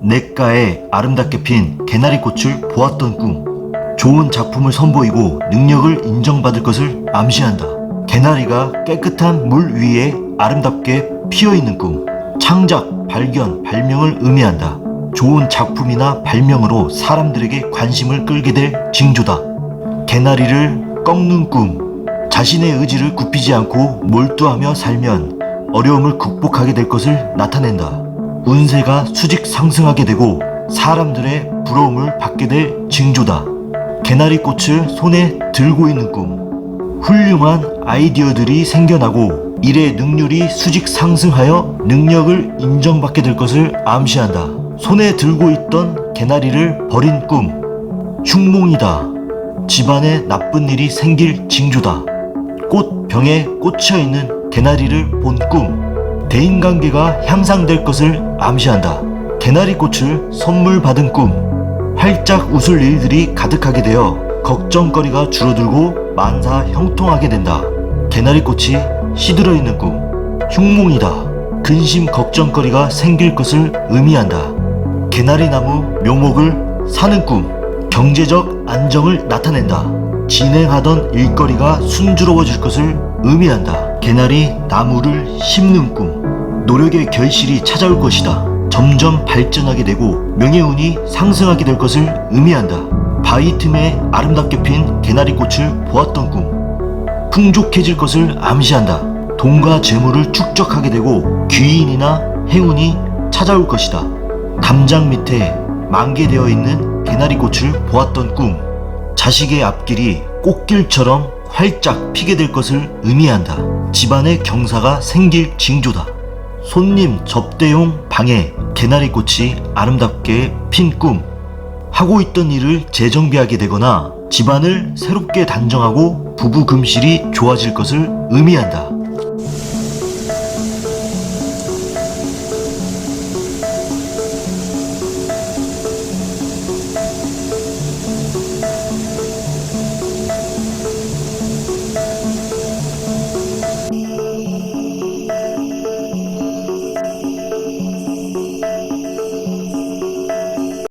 냇가에 아름답게 핀 개나리 꽃을 보았던 꿈. 좋은 작품을 선보이고 능력을 인정받을 것을 암시한다. 개나리가 깨끗한 물 위에 아름답게 피어 있는 꿈. 창작, 발견, 발명을 의미한다. 좋은 작품이나 발명으로 사람들에게 관심을 끌게 될 징조다. 개나리를 꺾는 꿈. 자신의 의지를 굽히지 않고 몰두하며 살면 어려움을 극복하게 될 것을 나타낸다. 운세가 수직 상승하게 되고 사람들의 부러움을 받게 될 징조다. 개나리 꽃을 손에 들고 있는 꿈. 훌륭한 아이디어들이 생겨나고 일의 능률이 수직 상승하여 능력을 인정받게 될 것을 암시한다. 손에 들고 있던 개나리를 버린 꿈. 흉몽이다. 집안에 나쁜 일이 생길 징조다. 꽃병에 꽂혀 있는 개나리를 본 꿈. 대인관계가 향상될 것을 암시한다. 개나리 꽃을 선물 받은 꿈. 활짝 웃을 일들이 가득하게 되어 걱정거리가 줄어들고 만사 형통하게 된다. 개나리 꽃이 시들어 있는 꿈. 흉몽이다. 근심 걱정거리가 생길 것을 의미한다. 개나리 나무 묘목을 사는 꿈. 경제적 안정을 나타낸다. 진행하던 일거리가 순조로워질 것을 의미한다. 개나리 나무를 심는 꿈. 노력의 결실이 찾아올 것이다. 점점 발전하게 되고 명예운이 상승하게 될 것을 의미한다. 바위 틈에 아름답게 핀 개나리 꽃을 보았던 꿈. 풍족해질 것을 암시한다. 돈과 재물을 축적하게 되고 귀인이나 행운이 찾아올 것이다. 담장 밑에 만개되어 있는 개나리 꽃을 보았던 꿈. 자식의 앞길이 꽃길처럼 활짝 피게 될 것을 의미한다. 집안에 경사가 생길 징조다. 손님 접대용 방에 개나리 꽃이 아름답게 핀 꿈. 하고 있던 일을 재정비하게 되거나 집안을 새롭게 단정하고 부부 금실이 좋아질 것을 의미한다.